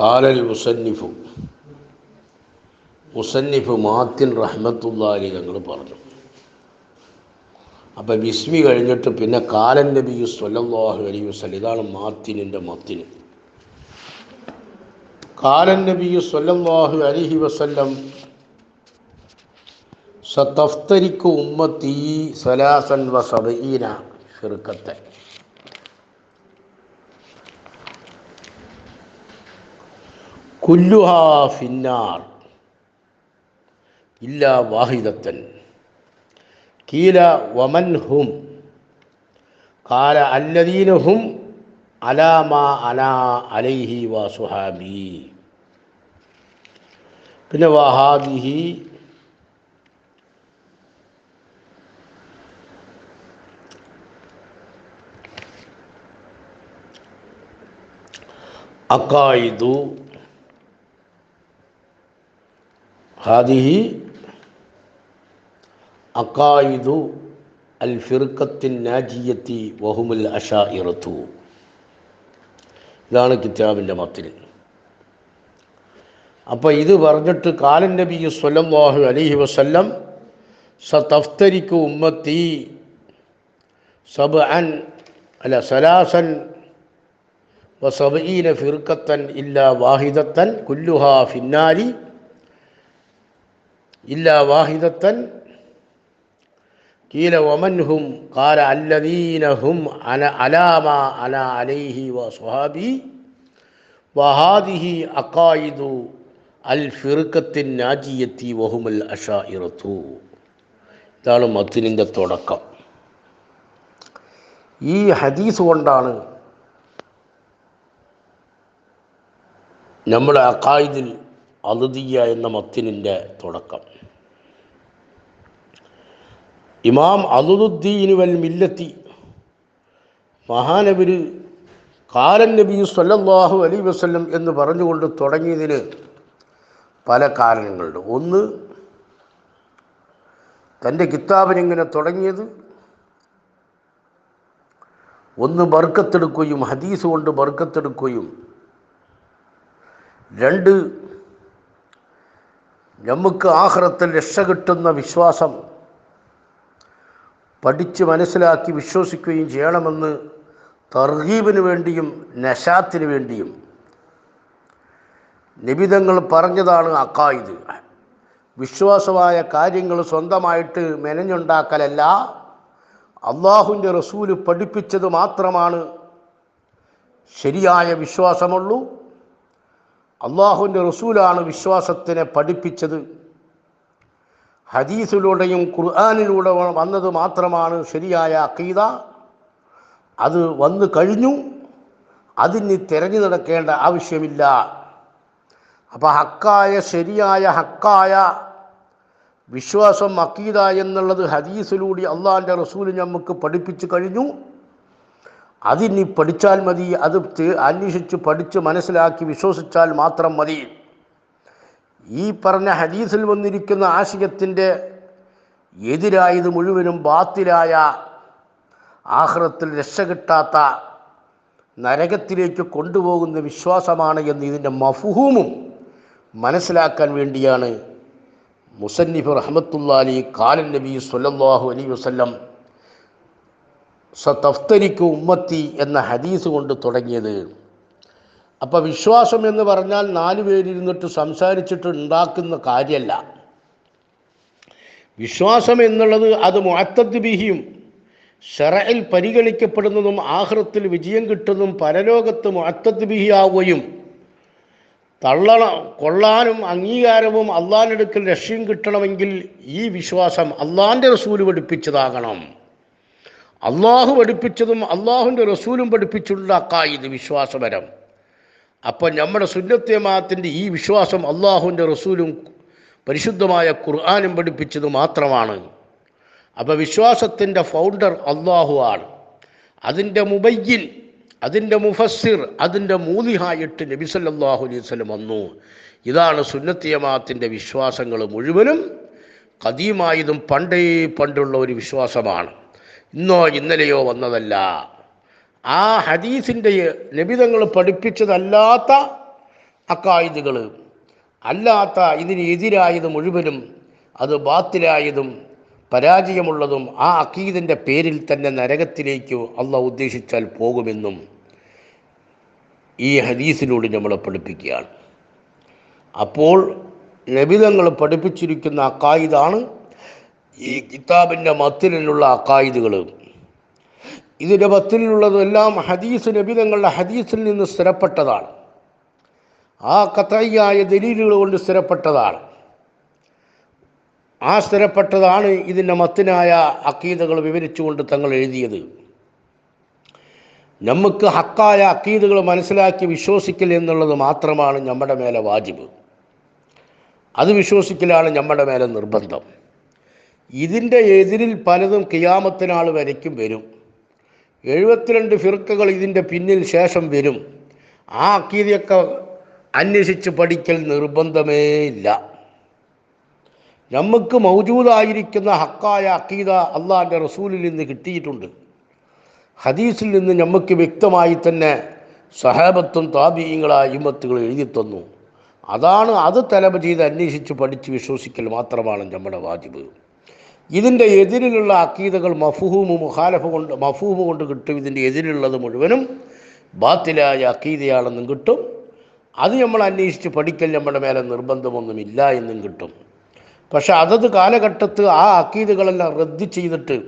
കാലൽ മുസന്നിഫു മുസന്നിഫ് മാത്തിൻ റഹ്മത്തുല്ലാലി ഞങ്ങൾ പറഞ്ഞു. അപ്പം ബിസ്മി കഴിഞ്ഞിട്ട് പിന്നെ കാലൻ നബി സ്വല്ലല്ലാഹു അലൈഹി വസ്ലം ഇതാണ് മാത്തിനിന്റെ മത്തിന്. കാലൻ നബി സ്വല്ലല്ലാഹു അലൈഹി വസല്ലം സതഫ്തരിക്കു ഉമ്മത്തി സലാസൻ വ സബഈന കുല്ലുഹാ ഫിന്നാർ ഇല്ല വാഹിദത്തൻ കീല വമൻ ഹും കാല അല്ലദീന ഹും അലാമ അനാ അലൈഹി വസുഹാബി പിന്നെ വഹാബിഹി അക്കായിദു ഹാദിഹി അക്കായിദു അൽ ഫിർക്കത്തിൻ നാജിയത്തി വഹുമുൽ അഷാഇറത്തു. ഇതാണ് കിതാബിന്റെ മത്തിൽ അപ്പോൾ ഇത് പറഞ്ഞിട്ട് കാലൻ നബി സ്വല്ലല്ലാഹു അലൈഹി വസല്ലം സതഫ്തരിക്കു ഉമ്മത്തി സബ് അൻ അല്ല സലാസൻ വസബീന ഫിർക്കത്തൻ ഇല്ല വാഹിദത്തൻ കുല്ലുഹാ ഫിന്നാരി ഇല്ല വാഹിദത്തൻ. കീല ഒമൻഹും കാല അല്ലദീനഹും അന അലാമ അന അലൈഹി വ സുഹാബി വഹാദിഹി അക്കായിദു അൽ ഫിറുക്കത്തിൻ നാജിയത്തി വഹുമൽ അഷാഇറത്തു. ഇതാണ് മത്തിനിന്റെ തുടക്കം. ഈ ഹദീസ് കൊണ്ടാണ് നമ്മുടെ അക്കായിദിൽ അലുദിയ എന്ന മത്തിനിന്റെ തുടക്കം. ഇമാം അലുദ്ദീൻ വൽ മില്ലത്തി. മഹാനബിര് കാലൻ നബി സല്ലാഹു അലൈ വസ്ല്ലം എന്ന് പറഞ്ഞുകൊണ്ട് തുടങ്ങിയതിന് പല കാരണങ്ങളുണ്ട്. ഒന്ന് തന്റെ കിതാബിനിങ്ങനെ തുടങ്ങിയത്. ഒന്ന് ബർക്കത്തെടുക്കുകയും ഹദീസ് കൊണ്ട് ബർക്കത്തെടുക്കുകയും. രണ്ട് നമുക്ക് ആഹ്റത്തിൽ രക്ഷ കിട്ടുന്ന വിശ്വാസം പഠിച്ച് മനസ്സിലാക്കി വിശ്വസിക്കുകയും ചെയ്യണമെന്ന് തർഹീബിന് വേണ്ടിയും നശാത്തിന് വേണ്ടിയും നിബിതങ്ങൾ പറഞ്ഞതാണ് അക്കായുത് വിശ്വാസമായ കാര്യങ്ങൾ സ്വന്തമായിട്ട് മെനഞ്ഞുണ്ടാക്കലല്ല അള്ളാഹുവിന്റെ റസൂൽ പഠിപ്പിച്ചത് മാത്രമാണ്. ശരിയായ വിശ്വാസമുള്ളൂ അള്ളാഹുവിന്റെ റസൂലാണ് വിശ്വാസത്തിനെ പഠിപ്പിച്ചത്. ഹദീസിലൂടെയും ഖുർആാനിലൂടെ വന്നത് മാത്രമാണ് ശരിയായ അക്കീത അത് വന്നു കഴിഞ്ഞു. അതിന് തിരഞ്ഞു നടക്കേണ്ട ആവശ്യമില്ല. അപ്പോൾ ഹക്കായ ശരിയായ ഹക്കായ വിശ്വാസം അക്കീത എന്നുള്ളത് ഹദീസിലൂടെ അള്ളാഹിന്റെ റസൂൽ നമുക്ക് പഠിപ്പിച്ചു കഴിഞ്ഞു. അതിനി പഠിച്ചാൽ മതി. അത് അന്വേഷിച്ച് പഠിച്ച് മനസ്സിലാക്കി വിശ്വസിച്ചാൽ മാത്രം മതി. ഈ പറഞ്ഞ ഹദീസിൽ വന്നിരിക്കുന്ന ആശയത്തിന്റെ എതിരായത് മുഴുവനും ബാത്തിലായ ആഹ്റത്തിൽ രക്ഷ കിട്ടാത്ത നരകത്തിലേക്ക് കൊണ്ടുപോകുന്ന വിശ്വാസമാണ് എന്ന് ഇതിന്റെ മഫുഹൂമും മനസ്സിലാക്കാൻ വേണ്ടിയാണ് മുസന്നിഫ് റഹമത്തുല്ലാലി കാലൻ നബി സല്ലല്ലാഹു അലൈഹി വസല്ലം സതഫ്തരിക്ക് ഉമ്മത്തി എന്ന ഹദീസ് കൊണ്ട് തുടങ്ങിയത്. അപ്പോൾ വിശ്വാസം എന്ന് പറഞ്ഞാൽ നാല് പേരിരുന്നിട്ട് സംസാരിച്ചിട്ട് ഉണ്ടാക്കുന്ന കാര്യമല്ല വിശ്വാസം എന്നുള്ളത് അത് മുഅത്തദ് ബിഹിയും പരിഗണിക്കപ്പെടുന്നതും ആഹ്റത്തിൽ വിജയം കിട്ടുന്നതും പരലോകത്ത് മുഅത്തദ് ബിഹിയാവുകയും തള്ളണ കൊള്ളാനും അംഗീകാരവും അള്ളാഹിനടുക്കൽ രക്ഷയും കിട്ടണമെങ്കിൽ ഈ വിശ്വാസം അള്ളാഹിന്റെ റസൂൽ പഠിപ്പിച്ചതാകണം. അള്ളാഹു പഠിപ്പിച്ചതും അള്ളാഹുവിന്റെ റസൂലും പഠിപ്പിച്ചുള്ള അക്കായിത് വിശ്വാസപരം. അപ്പം നമ്മുടെ സുന്നത്യമാത്തിന്റെ ഈ വിശ്വാസം അള്ളാഹുവിന്റെ റസൂലും പരിശുദ്ധമായ ഖുർആാനും പഠിപ്പിച്ചത് മാത്രമാണ്. അപ്പോൾ വിശ്വാസത്തിന്റെ ഫൗണ്ടർ അള്ളാഹു ആണ്. അതിന്റെ മുബയ്യൻ അതിന്റെ മുഫസ്സിർ അതിന്റെ മൂലിഹായിട്ട് നബിസല്ലാഹു വസല്ലം വന്നു. ഇതാണ് സുന്നത്തിയമാത്തിന്റെ വിശ്വാസങ്ങൾ മുഴുവനും കദീമായതും പണ്ടേ പണ്ടുള്ള ഒരു വിശ്വാസമാണ്. ഇന്നോ ഇന്നലെയോ വന്നതല്ല. ആ ഹദീസിന്റെ ലഭിതങ്ങൾ പഠിപ്പിച്ചതല്ലാത്ത അക്കായുധകൾ അല്ലാത്ത ഇതിന് എതിരായത് മുഴുവനും അത് ബാത്തിലായതും പരാജയമുള്ളതും ആ അക്കീദിന്റെ പേരിൽ തന്നെ നരകത്തിലേക്ക് അള്ള ഉദ്ദേശിച്ചാൽ പോകുമെന്നും ഈ ഹദീസിലൂടെ നമ്മളെ പഠിപ്പിക്കുകയാണ്. അപ്പോൾ നബിതങ്ങൾ പഠിപ്പിച്ചിരിക്കുന്ന അക്കായുധാണ് ഈ കിതാബിന്റെ മത്തിലുള്ള അക്കായിദുകൾ ഇതിന്റെ മത്തിലുള്ളതെല്ലാം ഹദീസ് നബിതങ്ങളുടെ ഹദീസിൽ നിന്ന് സ്ഥിരപ്പെട്ടതാണ്. ആ കത്തയ്യായ ദലീലുകൾ കൊണ്ട് സ്ഥിരപ്പെട്ടതാണ്. ആ സ്ഥിരപ്പെട്ടതാണ് ഇതിന്റെ മത്തിനായ അക്കീതകൾ വിവരിച്ചുകൊണ്ട് തങ്ങൾ എഴുതിയത്. നമുക്ക് ഹക്കായ അക്കീതുകൾ മനസ്സിലാക്കി വിശ്വസിക്കൽ എന്നുള്ളത് മാത്രമാണ് നമ്മുടെ മേലെ വാജിബ്. അത് വിശ്വസിക്കലാണ് നമ്മുടെ മേലെ നിർബന്ധം. ഇതിന്റെ എതിരിൽ പലതും കിയാമത്തിനാൾ വരയ്ക്കും വരും. എഴുപത്തിരണ്ട് ഫിർക്കകൾ ഇതിന്റെ പിന്നിൽ ശേഷം വരും. ആ അക്കീതയൊക്കെ അന്വേഷിച്ച് പഠിക്കൽ നിർബന്ധമേ ഇല്ല. നമുക്ക് മൗജൂദായിരിക്കുന്ന ഹക്കായ അക്കീദ അള്ളാഹിന്റെ റസൂലിൽ നിന്ന് കിട്ടിയിട്ടുണ്ട്. ഹദീസിൽ നിന്ന് നമുക്ക് വ്യക്തമായി തന്നെ സഹാബത്തും താപീയങ്ങളായ ഇമ്മത്തുകൾ എഴുതി തന്നു. അതാണ് അത് തലമ ചെയ്ത് അന്വേഷിച്ച് പഠിച്ച് വിശ്വസിക്കൽ മാത്രമാണ് നമ്മുടെ വാജിബ്. ഇതിന്റെ എതിരിലുള്ള അക്കീതകൾ മഫുഹൂമ് മുഖാലഫ കൊണ്ട് മഫൂമ് കൊണ്ട് കിട്ടും. ഇതിന്റെ എതിരിലുള്ളത് മുഴുവനും ബാത്തിലായ അക്കീതയാണെന്നും കിട്ടും. അത് നമ്മൾ അന്വേഷിച്ച് പഠിക്കൽ നമ്മുടെ മേലെ നിർബന്ധമൊന്നുമില്ല എന്നും കിട്ടും. പക്ഷെ അതത് കാലഘട്ടത്ത് ആ അക്കീതുകളെല്ലാം റദ്ദ് ചെയ്തിട്ട്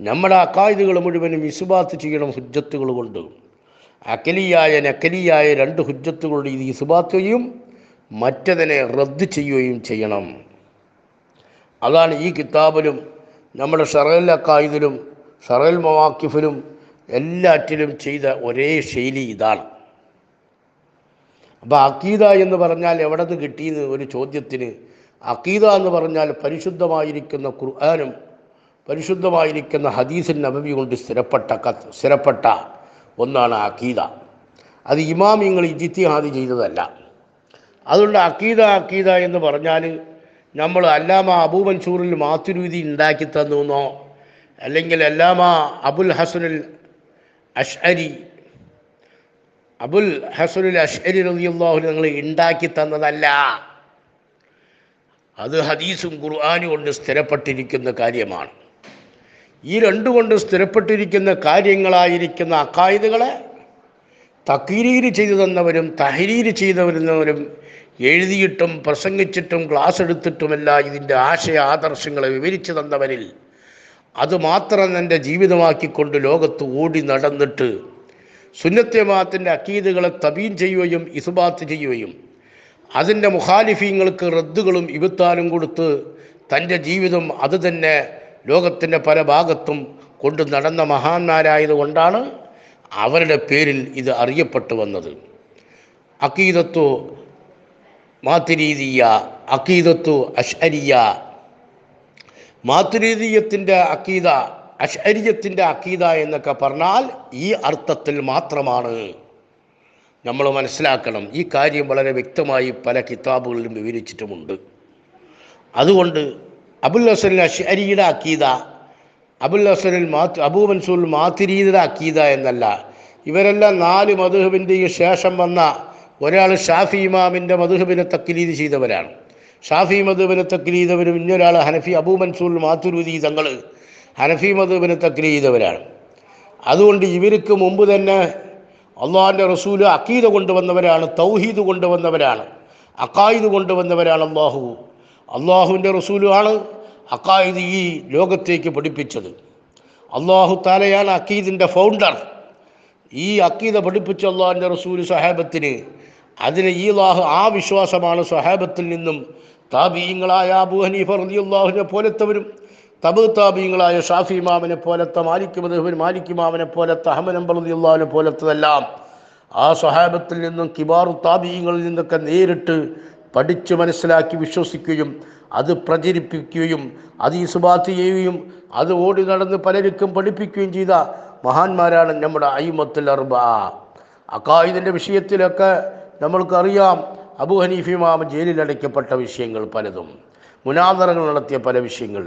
നമ്മുടെ അക്കായുധകൾ മുഴുവനും ഇസുബാത്ത് ചെയ്യണം ഹുജ്ജത്തുകൾ കൊണ്ട്. അക്കലിയായ നക്കലിയായ രണ്ട് ഹുജ്ജത്തുകളുടെ ഇത് ഇസുബാത്ത് ചെയ്യും മറ്റതിനെ റദ്ദ് ചെയ്യുകയും ചെയ്യണം. അതാണ് ഈ കിതാബിലും നമ്മുടെ ഷറൽ അക്കായിദിലും ഷറൽ മവാക്കിഫിലും എല്ലാറ്റിലും ചെയ്ത ഒരേ ശൈലി ഇതാണ്. അപ്പോൾ അക്കീദ എന്ന് പറഞ്ഞാൽ എവിടെ നിന്ന് കിട്ടിയെന്ന് ഒരു ചോദ്യത്തിന് അക്കീദ എന്ന് പറഞ്ഞാൽ പരിശുദ്ധമായിരിക്കുന്ന ഖുർആാനും പരിശുദ്ധമായിരിക്കുന്ന ഹദീസിൻ നബബി കൊണ്ട് സ്ഥിരപ്പെട്ട സ്ഥിരപ്പെട്ട ഒന്നാണ് അക്കീദ. അത് ഇമാമിങ്ങൾ ഇജിത്തിഹാദി ചെയ്തതല്ല. അതുകൊണ്ട് അക്കീദ അക്കീദ എന്ന് പറഞ്ഞാൽ നമ്മൾ അല്ലാമ അബൂ മൻസൂറിൽ മാത്തുരുതി ഉണ്ടാക്കി തന്നുവെന്നോ അല്ലെങ്കിൽ അല്ലാമ അബുൽ ഹസനുൽ അഷ്അരി അബുൽ ഹസനുൽ അഷ്അരി റളിയല്ലാഹു നിങ്ങൾ ഉണ്ടാക്കി തന്നതല്ല. അത് ഹദീസും ഖുർആാനും കൊണ്ട് സ്ഥിരപ്പെട്ടിരിക്കുന്ന കാര്യമാണ്. ഈ രണ്ടു കൊണ്ട് സ്ഥിരപ്പെട്ടിരിക്കുന്ന കാര്യങ്ങളായിരിക്കുന്ന അക്കായുധകളെ തക്കീരീര് ചെയ്തു തന്നവരും തഹരീര് ചെയ്തവരുന്നവരും എഴുതിയിട്ടും പ്രസംഗിച്ചിട്ടും ക്ലാസ് എടുത്തിട്ടുമല്ല ഇതിന്റെ ആശയ ആദർശങ്ങളെ വിവരിച്ചു തന്നവരിൽ അതുമാത്രം എന്റെ ജീവിതമാക്കിക്കൊണ്ട് ലോകത്ത് ഓടി നടന്നിട്ട് സുന്നത്യമാത്തിന്റെ അക്കീതുകളെ തബീൻ ചെയ്യുകയും ഇസുബാത്ത് ചെയ്യുകയും അതിന്റെ മുഖാലിഫീങ്ങൾക്ക് റദ്ദുകളും ഇബത്താലും കൊടുത്ത് തന്റെ ജീവിതം അത് തന്നെ ലോകത്തിന്റെ പല ഭാഗത്തും കൊണ്ട് നടന്ന മഹാന്മാരായതുകൊണ്ടാണ് അവരുടെ പേരിൽ ഇത് അറിയപ്പെട്ടു വന്നത്. അക്കീദത്തു മാതിരീതിയ അക്കീദത്തു അഷ്അരിയ. മാതുരീതീയത്തിന്റെ അക്കീദ അഷ്അരിയത്തിന്റെ അക്കീദ എന്നൊക്കെ പറഞ്ഞാൽ ഈ അർത്ഥത്തിൽ മാത്രമാണ്. നമ്മൾ മനസ്സിലാക്കണം ഈ കാര്യം വളരെ വ്യക്തമായി പല കിതാബുകളിലും വിവരിച്ചിട്ടുമുണ്ട്. അതുകൊണ്ട് അബുൽ ഹസൻ അഷ്അരിയുടെ അക്കീദ അബുൽ ഹസനിൽ മാത്ത് അബൂ മൻസൂർ മാത്തിരീയുടെ അക്കീദ എന്നല്ല. ഇവരെല്ലാം നാല് മധുഹബിന്റെയും ശേഷം വന്ന ഒരാൾ ഷാഫി ഇമാമിന്റെ മധുഹബിനെ തക്കിലീത് ചെയ്തവരാണ്. ഷാഫി മധുബിനെ തക്കിലീതവരും ഇന്നൊരാൾ ഹനഫി അബൂ മൻസൂർ മാത്തുരുതി തങ്ങൾ ഹനഫി മധുബിനെ തക്കിലീതവരാണ് അതുകൊണ്ട് ഇവർക്ക് മുമ്പ് തന്നെ അള്ളാഹാന്റെ റസൂൽ അക്കീത കൊണ്ടുവന്നവരാണ് തൗഹീദ് കൊണ്ടുവന്നവരാണ് അക്കായിദ് കൊണ്ടുവന്നവരാണ് അള്ളാഹു. അള്ളാഹുവിന്റെ റസൂലുമാണ് അക്കായിദ് ഈ ലോകത്തേക്ക് പഠിപ്പിച്ചത്. അള്ളാഹു താലയാണ് അക്കീദിന്റെ ഫൗണ്ടർ ഈ അക്കീത പഠിപ്പിച്ച അള്ളാഹിന്റെ റസൂൽ സഹാബത്തിന് അതിന് ഈ ലാഹ് ആ വിശ്വാസമാണ് സ്വഹാബത്തിൽ നിന്നും. താബീയങ്ങളായ അബൂ ഹനീഫ പോലത്തവരും തബ് താബീയങ്ങളായ ഷാഫി ഇമാമിനെ പോലത്തെ മാലിക് മധുബൻ മാലിക് ഇമാമിനെ പോലത്തെ അഹമ്മനമ്പർ അമ്പർ റലി പോലത്തതെല്ലാം ആ സ്വഹാബത്തിൽ നിന്നും കിബാറു താബീയങ്ങളിൽ നിന്നൊക്കെ നേരിട്ട് പഠിച്ച് മനസ്സിലാക്കി വിശ്വസിക്കുകയും അത് പ്രചരിപ്പിക്കുകയും അത് ഇസുബാത്ത് ചെയ്യുകയും അത് ഓടി നടന്ന് പലർക്കും പഠിപ്പിക്കുകയും ചെയ്ത മഹാന്മാരാണ് നമ്മുടെ അയ്മത്തുൽ അർബ. അക്കായുദിന്റെ വിഷയത്തിലൊക്കെ നമ്മൾക്കറിയാം അബു ഹനീഫിമാമ ജയിലിലടയ്ക്കപ്പെട്ട വിഷയങ്ങൾ പലതും. മുനാദറകൾ നടത്തിയ പല വിഷയങ്ങൾ.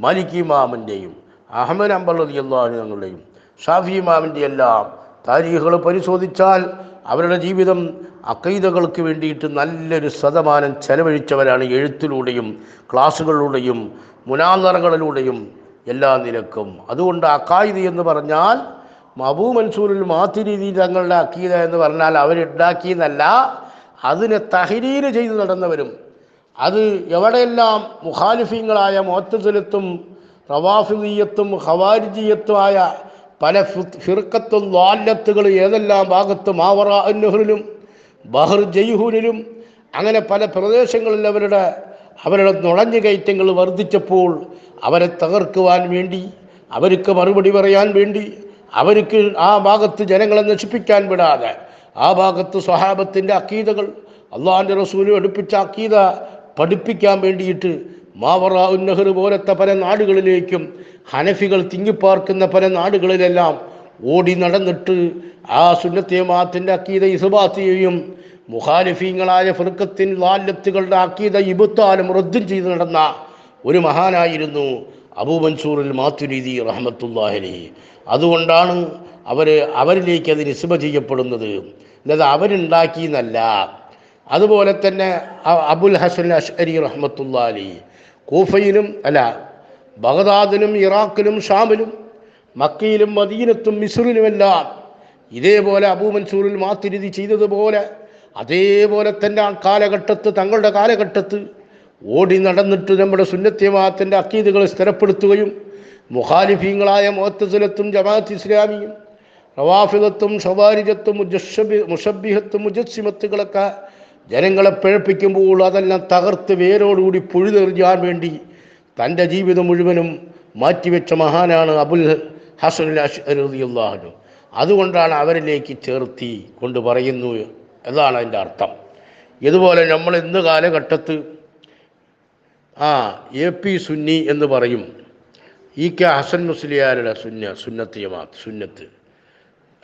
മാലിക് മാമന്റെയും അഹമ്മദ് അലി അള്ളാഹുങ്ങളുടെയും ഷാഫി മാമിന്റെ എല്ലാം താരീഖുകൾ പരിശോധിച്ചാൽ അവരുടെ ജീവിതം അക്കൈതകൾക്ക് വേണ്ടിയിട്ട് നല്ലൊരു ശതമാനം ചെലവഴിച്ചവരാണ് എഴുത്തിലൂടെയും ക്ലാസ്സുകളിലൂടെയും മുനാന്തരങ്ങളിലൂടെയും എല്ലാ നിരക്കും അതുകൊണ്ട് അക്കായിദ് എന്ന് പറഞ്ഞാൽ മബൂ മൻസൂറിൽ മാത്തിരീതി തങ്ങളുടെ അക്കീത എന്ന് പറഞ്ഞാൽ അവരുണ്ടാക്കിയെന്നല്ല അതിനെ തഹരീര് ചെയ്തു നടന്നവരും. അത് എവിടെയെല്ലാം മുഖാലിഫീങ്ങളായ മോത്തസലത്തും റവാഫിദീയത്തും ഹവാരിജീയത്തുമായ പല ഫിർക്കത്തും ലാലത്തുകൾ ഏതെല്ലാം ഭാഗത്ത് മാവറ അന്നുഹറിലും ബഹർ ജയ്ഹൂരിലും അങ്ങനെ പല പ്രദേശങ്ങളിൽ അവരുടെ അവരുടെ നുഴഞ്ഞു കയറ്റങ്ങൾ വർദ്ധിച്ചപ്പോൾ അവരെ തകർക്കുവാൻ വേണ്ടി അവർക്ക് മറുപടി പറയാൻ വേണ്ടി അവർക്ക് ആ ഭാഗത്ത് ജനങ്ങളെ നശിപ്പിക്കാൻ വിടാതെ ആ ഭാഗത്ത് സ്വഹാബത്തിന്റെ അക്കീതകൾ അള്ളാഹാന്റെ റസൂലും എടുപ്പിച്ച അക്കീത പഠിപ്പിക്കാൻ വേണ്ടിയിട്ട് മാവറ ഉന്നഹർ പോലത്തെ പല നാടുകളിലേക്കും ഹനഫികൾ തിങ്ങിപ്പാർക്കുന്ന പല നാടുകളിലെല്ലാം ഓടി നടന്നിട്ട് ആ സുന്നത്തിയമാത്തിന്റെ അക്കീത ഇസബാത്തിയെയും മുഖാലിഫീങ്ങളായ ഫിർക്കത്തിൻ ലാലത്തുകളുടെ അക്കീത ഇബുത്താലും റദ്ദും ചെയ്ത് നടന്ന ഒരു മഹാനായിരുന്നു അബൂ മൻസൂറിൽ മാത്തുരീതി റഹമത്തുല്ലാഹലി അതുകൊണ്ടാണ് അവർ അവരിലേക്ക് അത് നിസ്ബ ചെയ്യപ്പെടുന്നത്. അല്ലാതെ അവരുണ്ടാക്കിയെന്നല്ല. അതുപോലെ തന്നെ അബുൽ ഹസൻ അഷ്അരി റഹമത്തുല്ലാലി കൂഫയിലും അല്ല ബഗ്ദാദിലും ഇറാഖിലും ഷാമിലും മക്കയിലും മദീനത്തും മിസുറിലുമെല്ലാം ഇതേപോലെ അബൂ മൻസൂറിൽ മാത്തിരുതി ചെയ്തതുപോലെ അതേപോലെ തന്നെ ആ കാലഘട്ടത്ത് തങ്ങളുടെ കാലഘട്ടത്ത് ഓടി നടന്നിട്ട് നമ്മുടെ സുന്നത്യമാത്തിന്റെ അക്കീതുകൾ സ്ഥിരപ്പെടുത്തുകയും മുഖാലിഫീങ്ങളായ മോത്തസുലത്തും ജമാഅത്ത് ഇസ്ലാമിയും റവാഫിദത്തും ഷവാരിജത്തും മുജഷബി മുഷബിഹത്തും മുജസ്സിമത്തുകളൊക്കെ ജനങ്ങളെ പിഴപ്പിക്കുമ്പോൾ അതെല്ലാം തകർത്ത് വേരോടുകൂടി പുഴുതെറിയാൻ വേണ്ടി തന്റെ ജീവിതം മുഴുവനും മാറ്റിവെച്ച മഹാനാണ് അബുൽ ഹസൻ അഷ്അറിയാഹു അതുകൊണ്ടാണ് അവരിലേക്ക് ചേർത്തി കൊണ്ട് പറയുന്നു എന്നാണ് അതിന്റെ അർത്ഥം. ഇതുപോലെ നമ്മൾ ഇന്ന് കാലഘട്ടത്ത് ആ എ പി സുന്നി എന്ന് പറയും. ഇ കെ ഹസൻ മുസ്ലിയാരുടെ സുന്ന സുന്നത്ത് ജമാഅത്ത് സുന്നത്ത്.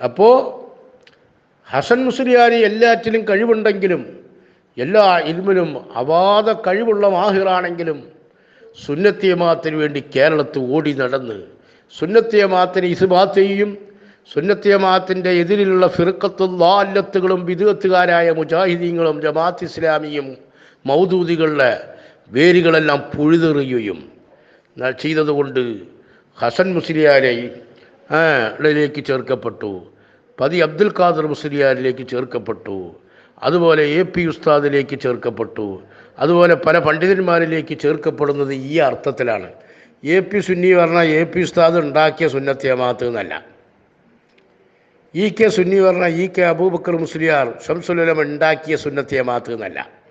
അപ്പോൾ ഹസൻ മുസ്ലിയാരി എല്ലാറ്റിലും കഴിവുണ്ടെങ്കിലും എല്ലാ ഇൽമിലും അവാധ കഴിവുള്ള മാഹിറാണെങ്കിലും സുന്നത്തിയമാത്തിന് വേണ്ടി കേരളത്തിൽ ഓടി നടന്ന് സുന്നത്തിയമാത്തിന് ഇസുബാത്തെയും സുന്നത്തിയമാത്തിന്റെ എതിരിലുള്ള ഫിറുക്കത്തും ലാല്ലത്തുകളും വിദഗത്തുകാരായ മുജാഹിദീങ്ങളും ജമാഅത്ത് ഇസ്ലാമിയും മൗദൂദികളുടെ വേരുകളെല്ലാം പുഴുതെറിയുകയും എന്നാൽ ചെയ്തതുകൊണ്ട് ഹസൻ മുസ്ലിയാരെ ആ, ളിലേക്ക് ചേർക്കപ്പെട്ടു. പതി അബ്ദുൽ ഖാദർ മുസ്ലിയാരിലേക്ക് ചേർക്കപ്പെട്ടു. അതുപോലെ എ പി ഉസ്താദിലേക്ക് ചേർക്കപ്പെട്ടു. അതുപോലെ പല പണ്ഡിതന്മാരിലേക്ക് ചേർക്കപ്പെടുന്നത് ഈ അർത്ഥത്തിലാണ്. എ പി സുന്നി പറഞ്ഞാൽ എ പി ഉസ്താദ് ഉണ്ടാക്കിയ സുന്നത്തിയമാത്ത് എന്നല്ല. ഇ കെ സുന്നി പറഞ്ഞാൽ ഇ കെ അബൂബക്കർ മുസ്ലിയാർ ഷംസുലം ഉണ്ടാക്കിയ സുന്നത്തിയമാത്ത് എന്നല്ല.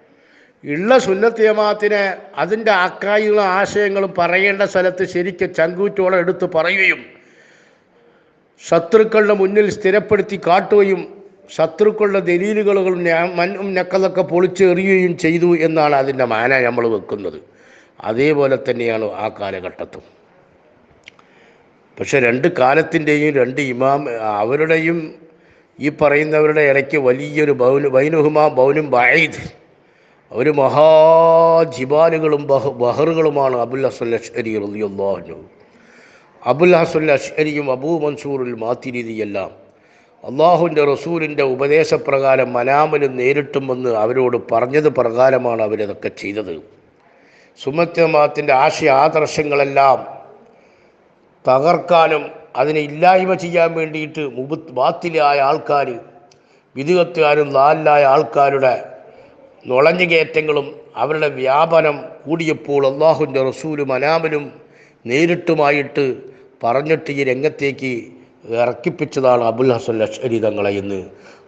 ഉള്ള സുന്നത്തിയമാത്തിനെ അതിന്റെ അക്കായികളും ആശയങ്ങളും പറയേണ്ട സ്ഥലത്ത് ശരിക്കും ചങ്കൂറ്റോളം എടുത്ത് പറയുകയും ശത്രുക്കളുടെ മുന്നിൽ സ്ഥിരപ്പെടുത്തി കാട്ടുകയും ശത്രുക്കളുടെ ദലീലുകളും മനും നക്കലൊക്കെ പൊളിച്ചെറിയുകയും ചെയ്തു എന്നാണ് അതിന്റെ മാന നമ്മൾ വെക്കുന്നത്. അതേപോലെ തന്നെയാണ് ആ കാലഘട്ടത്തും. പക്ഷെ രണ്ട് കാലത്തിന്റെയും രണ്ട് ഇമാം അവരുടെയും ഈ പറയുന്നവരുടെ ഇടയ്ക്ക് വലിയൊരു ബൗന് ബൈനുഹുമാ ബൗനും ബൈദ് അവർ മഹാജിബാലുകളും ബഹ ബഹറുകളുമാണ് അബുൽ ഹസൻ അഷ്അരി റളിയല്ലാഹു അബുൽ ഹസൻ അഷ്അരിയും അബൂ മൻസൂറുൽ മാത്തിരീതിയെല്ലാം അള്ളാഹുവിന്റെ റസൂലിന്റെ ഉപദേശപ്രകാരം മനാമലും നേരിട്ടും വന്ന് അവരോട് പറഞ്ഞത് പ്രകാരമാണ് അവരതൊക്കെ ചെയ്തത്. സുമത്യമാത്തിന്റെ ആശയ ആദർശങ്ങളെല്ലാം തകർക്കാനും അതിനെ ഇല്ലായ്മ ചെയ്യാൻ വേണ്ടിയിട്ട് മുബ് ബാത്തിലായ ആൾക്കാർ വിധികത്തുകാരും ലാലിലായ ആൾക്കാരുടെ നുളഞ്ഞുകയറ്റങ്ങളും അവരുടെ വ്യാപനം കൂടിയപ്പോൾ അള്ളാഹുവിന്റെ റസൂലും അനാമലും നേരിട്ടുമായിട്ട് പറഞ്ഞിട്ട് ഈ രംഗത്തേക്ക് ഇറക്കിപ്പിച്ചതാണ് അബുൽ ഹസൻ ലഷ്കരി തങ്ങളെ എന്ന്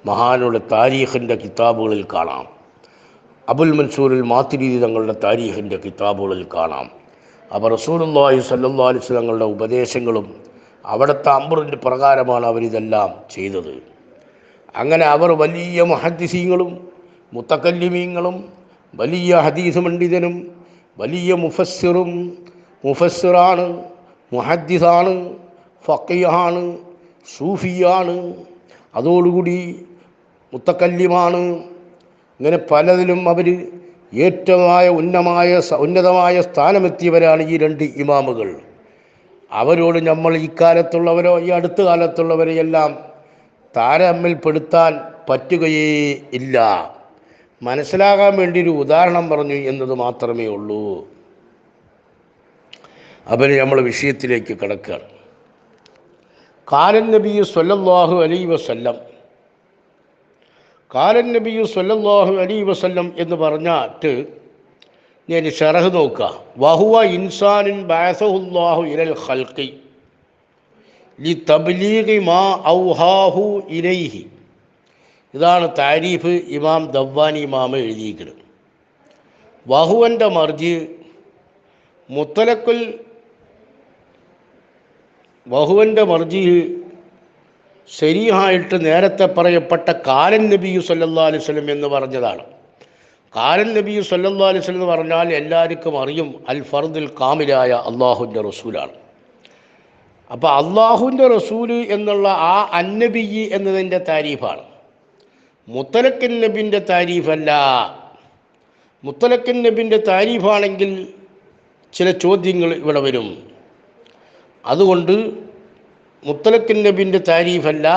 മഹാനുടെ താരീഖിന്റെ കിതാബുകളിൽ കാണാം. അബുൽ മൻസൂറിൽ മാത്തിരീതി തങ്ങളുടെ താരീഖിന്റെ കിതാബുകളിൽ കാണാം. അപ്പോൾ റസൂലുള്ളാഹി സല്ലല്ലാഹു അലൈഹി വസല്ലം തങ്ങളുടെ ഉപദേശങ്ങളും അവിടുത്തെ അമ്പറിന്റെ പ്രകാരമാണ് അവരിതെല്ലാം ചെയ്തത്. അങ്ങനെ അവർ വലിയ മുഹദ്ദിസീങ്ങളും മുത്തക്കല്ലിമീങ്ങളും വലിയ ഹദീസ് പണ്ഡിതനും വലിയ മുഫസ്സിറും മുഫസ്സിറാണ് മുഹദ്ദിസാണ് ഫക്കീഹാണ് സൂഫിയാണ്. അതോടുകൂടി മുത്തക്കല്ലിമാണ് ഇങ്ങനെ പലതിലും അവർ ഏറ്റവുമായ ഉന്നമായ ഉന്നതമായ സ്ഥാനമെത്തിയവരാണ് ഈ രണ്ട് ഇമാമുകൾ. അവരോട് നമ്മൾ ഇക്കാലത്തുള്ളവരോ കാലത്തുള്ളവരോ ഈ അടുത്ത കാലത്തുള്ളവരെയെല്ലാം താരമ്മിൽപ്പെടുത്താൻ പറ്റുകയേ ഇല്ല. മനസ്സിലാകാൻ വേണ്ടി ഒരു ഉദാഹരണം പറഞ്ഞു എന്നത് മാത്രമേ ഉള്ളൂ. അപ്പം നമ്മൾ വിഷയത്തിലേക്ക് കിടക്കുകയാണ്. കാലൻ നബി സ്വല്ലാഹു അലൈ വസല്ലം കാലൻ നബി സ്വല്ലാഹു അലൈ വസല്ലം എന്ന് പറഞ്ഞിട്ട് ഞാൻ ഷറഹ് നോക്കുക. വഹുവ ഇൻസാനിൻ ബാസഹുല്ലാഹു ഇരൽ ഹൽക്കി ലി തബ്ലീഗി മാ ഔഹാഹു ഇലൈഹി. ഇതാണ് താരീഫ് ഇമാം ദവ്വാനി ഇമാമ എഴുതിയിരിക്കുന്നത്. വഹുവന്റെ മർജി മുത്തലക്കുൽ വഹുവന്റെ മർജി ശരിയായിട്ട് നേരത്തെ പറയപ്പെട്ട കാലൻ നബിയു സല്ലല്ലാ അലൈഹി വസല്ലം എന്ന് പറഞ്ഞതാണ്. കാലൻ നബിയു സല്ലല്ലാ അലൈഹി വസല്ലം എന്ന് പറഞ്ഞാൽ എല്ലാവർക്കും അറിയും അൽ ഫർദുൽ കാമിലായ അള്ളാഹുവിന്റെ റസൂലാണ്. അപ്പോൾ അള്ളാഹുവിന്റെ റസൂൽ എന്നുള്ള ആ അന്നബി എന്നതിന്റെ താരീഫാണ്. മുത്തലക്കൻ നബിന്റെ താരീഫല്ല. മുത്തലക്കൻ നബിന്റെ താരീഫാണെങ്കിൽ ചില ചോദ്യങ്ങൾ ഇവിടെ വരും. അതുകൊണ്ട് മുത്തലക്കൻ നബിന്റെ താരീഫല്ല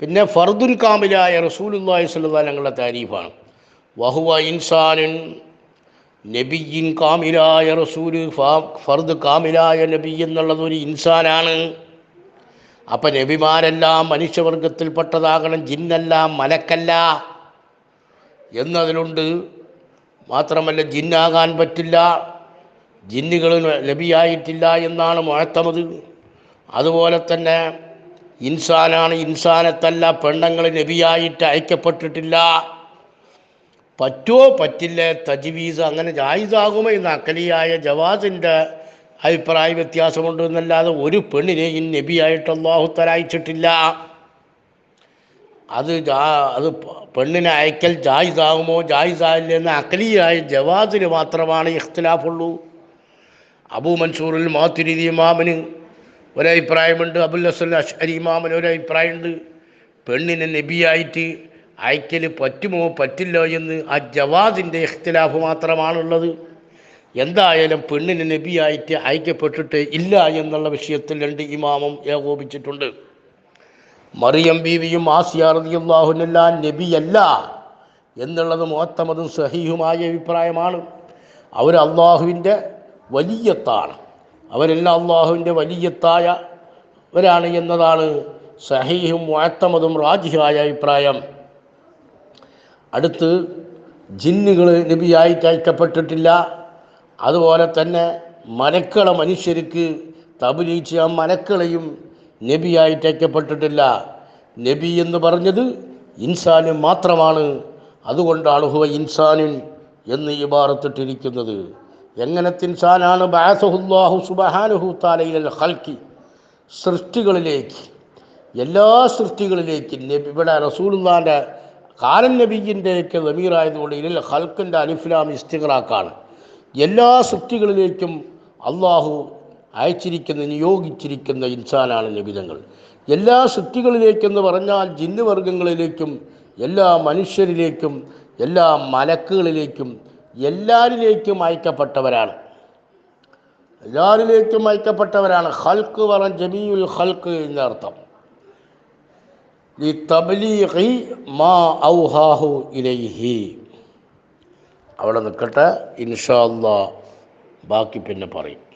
പിന്നെ ഫർദുൽ കാമിലായ റസൂലുല്ലാഹി ഞങ്ങളുടെ താരീഫാണ്. വഹുവ ഇൻസാനുൻ നബിയിൻ കാമിലായ റസൂൽ ഫർദ് കാമിലായ നബി എന്നുള്ളത് ഒരു ഇൻസാനാണ്. അപ്പം നബിമാരെല്ലാം മനുഷ്യവർഗത്തിൽപ്പെട്ടതാകണം ജിന്നല്ല മലക്കല്ല എന്നതിലുണ്ട്. മാത്രമല്ല ജിന്നാകാൻ പറ്റില്ല ജിന്നുകൾ ലഭിയായിട്ടില്ല എന്നാണ് മുഴത്തമത്. അതുപോലെ തന്നെ ഇൻസാനാണ് ഇൻസാനത്തല്ല പെണ്ണുങ്ങൾ നബിയായിട്ട് അയക്കപ്പെട്ടിട്ടില്ല. പറ്റുമോ പറ്റില്ല തജ്വീസ് അങ്ങനെ ജായിസാകുമോ എന്ന് അക്കലിയായ ജവാസിന്റെ അഭിപ്രായ വ്യത്യാസമുണ്ട് എന്നല്ലാതെ ഒരു പെണ്ണിനെയും നബിയായിട്ട് അള്ളാഹു തരായിച്ചിട്ടില്ല അത് അത് പെണ്ണിനെ അയക്കൽ ജായിസാകുമോ? ജായിസാകില്ല എന്ന അക്കലിയായ ജവാദിന് മാത്രമാണ് ഇഖ്തിലാഫുള്ളൂ. അബൂ മൻസൂറിൽ മാത്തിരിതി ഇമാമിന് ഒരഭിപ്രായമുണ്ട്. അബുൽ ഹസൻ അഷ്അരി ഇമാമിന് ഒരഭിപ്രായമുണ്ട്. പെണ്ണിനെ നബിയായിട്ട് അയക്കൽ പറ്റുമോ? പറ്റില്ലോ എന്ന് ആ ജവാദിന്റെ ഇഖ്തിലാഫ് മാത്രമാണുള്ളത്. എന്തായാലും പെണ്ണിന് നബിയായിട്ട് അയക്കപ്പെട്ടിട്ട് ഇല്ല എന്നുള്ള വിഷയത്തിൽ രണ്ട് ഇമാമും ഏകോപിച്ചിട്ടുണ്ട്. മറിയം ബീവിയും ആസിയാറിയാഹുനെല്ലാം നബിയല്ല എന്നുള്ളത് മുഹത്തമതും സഹീഹുമായ അഭിപ്രായമാണ്. അവർ അള്ളാഹുവിന്റെ വലിയത്താണ്. അവരെല്ലാം അള്ളാഹുവിന്റെ വലിയത്തായവരാണ് എന്നതാണ് സഹീഹും മുഹത്തമതും റാജിഹായ അഭിപ്രായം. അടുത്ത് ജിന്നുകൾ നബിയായി അയക്കപ്പെട്ടിട്ടില്ല. അതുപോലെ തന്നെ മലക്കളെ മനുഷ്യർക്ക് തബലീച്ച് മലക്കളെയും നബിയായി അയക്കപ്പെട്ടിട്ടില്ല നബി എന്ന് പറഞ്ഞത് ഇൻസാനും മാത്രമാണ്. അതുകൊണ്ടാണ് ഹുവ ഇൻസാനിൻ എന്ന് ഇബാറത്തിട്ടിരിക്കുന്നത്. എങ്ങനത്തെ ഇൻസാനാണ്? ബാസഹുല്ലാഹു സുബഹാനുഹു താലയിലെ ഹൽക്കി സൃഷ്ടികളിലേക്ക് എല്ലാ സൃഷ്ടികളിലേക്കും നബി ഇവിടെ റസൂലുല്ലാന്റെ കാലൻ നബീജിന്റെയൊക്കെ വമീറായതുകൊണ്ട് ഇതിൽ ഹൽക്കിന്റെ അലിഫ്ലാം ഇസ്തിഖറാക്കാണ്. എല്ലാ സൃഷ്ടികളിലേക്കും അള്ളാഹു അയച്ചിരിക്കുന്ന നിയോഗിച്ചിരിക്കുന്ന ഇൻസാനാണ് നബിതങ്ങൾ എല്ലാ സൃഷ്ടികളിലേക്കെന്ന് പറഞ്ഞാൽ ജിന്നുവർഗങ്ങളിലേക്കും എല്ലാ മനുഷ്യരിലേക്കും എല്ലാ മലക്കുകളിലേക്കും എല്ലാരിലേക്കും അയക്കപ്പെട്ടവരാണ്. എല്ലാരിലേക്കും അയക്കപ്പെട്ടവരാണ്. ഹൽക്ക് പറഞ്ഞ ജമീഉൽ ഹൽക്ക് എന്നർത്ഥം. ഈ തബ്ലീഹി മാ ഔഹാഹു ഇലൈഹി. അവിടെ നിൽക്കട്ടെ. ഇൻഷാല്ല ബാക്കി പിന്നെ പറയും.